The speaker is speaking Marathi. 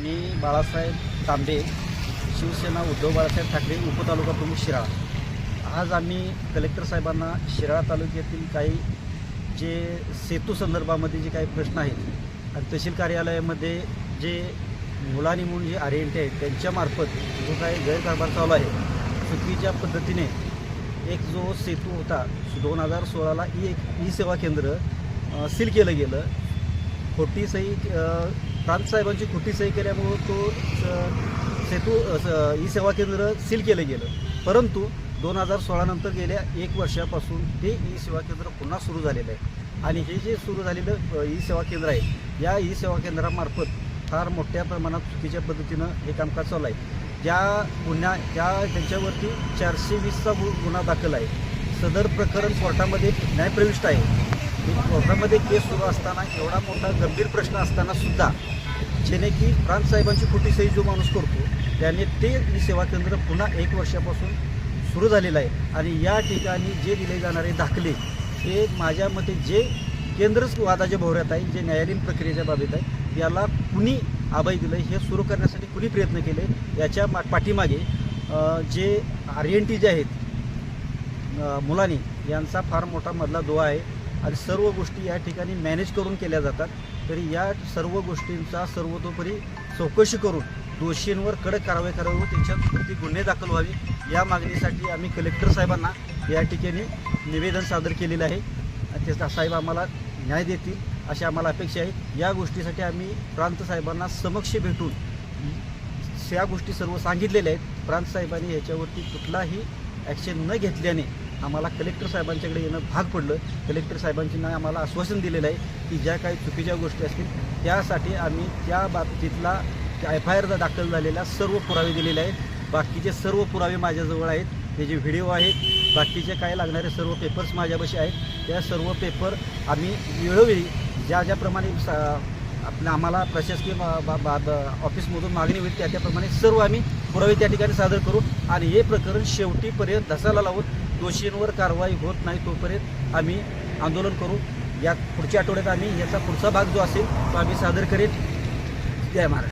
मी बाळासाहेब तांबे शिवसेना उद्धव बाळासाहेब ठाकरे उपतालुका प्रमुख शिराळा. आज आम्ही कलेक्टर साहेबांना शिराळा तालुक्यातील काही जे सेतू संदर्भामध्ये जे काही प्रश्न आहेत आणि तहसील कार्यालयामध्ये जे मुलांनी म्हणून जे आर एन टी आहेत त्यांच्यामार्फत जो काही गैरकारभार चालू आहे चुकीच्या पद्धतीने एक जो सेतू होता दोन हजार सोळाला ई एक ई सेवा केंद्र सील केलं गेलं. खोटी सही अ, प्रांतसाहेबांची खोटी सही केल्यामुळं तो स- सेतू ई सेवा केंद्र सील केलं गेलं. परंतु दोन हजार सोळानंतर गेल्या एक वर्षापासून ते ई सेवा केंद्र पुन्हा सुरू झालेलं आहे. आणि हे जे सुरू झालेलं ई सेवा केंद्र आहे या ई सेवा केंद्रामार्फत फार मोठ्या प्रमाणात चुकीच्या पद्धतीनं हे कामकाज चालू आहे. ज्या गुन्ह्या ज्या त्यांच्यावरती चारशे वीसचा गुन्हा दाखल आहे. सदर प्रकरण कोर्टामध्ये न्यायप्रविष्ट आहे. ही कोर्टामध्ये केस सुरू असताना एवढा मोठा गंभीर प्रश्न असताना सुद्धा जेणे की प्रांत साहेबांची खोटी सही जो माणूस करतो त्याने ते सेवा केंद्र पुन्हा एक वर्षापासून सुरू झालेलं आहे. आणि या ठिकाणी जे दिले जाणारे दाखले हे माझ्या मते जे केंद्रच वादाच्या भोवऱ्यात आहे जे न्यायालयीन प्रक्रियेच्या बाबतीत आहे याला कुणी आभाय दिलं हे सुरू करण्यासाठी कुणी प्रयत्न केले याच्या मा पाठीमागे जे आर एन टी जे आहेत मुलानी मुलांनी यांचा फार मोठा मधला दुवा आहे. आणि सर्व गोष्टी या ठिकाणी मॅनेज करून केल्या जातात. तरी या सर्व गोष्टींचा सर्वतोपरी चौकशी करून दोषींवर कडक कारवाई करावी व त्यांच्यावरती गुन्हे दाखल व्हावे या मागणीसाठी आम्ही कलेक्टर साहेबांना या ठिकाणी निवेदन सादर केलेलं आहे. आणि त्याचा साहेब आम्हाला न्याय देतील अशी आम्हाला अपेक्षा आहे. या गोष्टीसाठी आम्ही प्रांत साहेबांना समक्ष भेटून या गोष्टी सर्व सांगितलेल्या आहेत. प्रांत साहेबांनी याच्यावरती कुठलाही ॲक्शन न घेतल्याने आम्हाला कलेक्टर साहेबांच्याकडे येणं भाग पडलं. कलेक्टर साहेबांची आम्हाला आश्वासन दिलेलं आहे की ज्या काही चुकीच्या गोष्टी असतील त्यासाठी आम्ही त्या बाबतीतला एफ आय आर दाखल झालेल्या सर्व पुरावे दिलेले आहेत. बाकीचे सर्व पुरावे माझ्याजवळ आहेत. त्याचे व्हिडिओ आहेत बाकीचे काय लागणारे सर्व पेपर्स माझ्यापाशी आहेत. त्या सर्व पेपर आम्ही वेळोवेळी ज्या ज्याप्रमाणे सा आपल्या आम्हाला प्रशासकीय बा- बा- बा- ऑफिसमधून मागणी होईल त्या त्याप्रमाणे सर्व आम्ही पुरावे त्या ठिकाणी सादर करू. आणि हे प्रकरण शेवटीपर्यंत धसाला लावून दोषींवर कारवाई होत नाही तोपर्यंत आम्ही आंदोलन करू. या पुढच्या आठवड्यात आम्ही याचा पुढचा भाग जो असेल तो आम्ही सादर करेन जय महाराज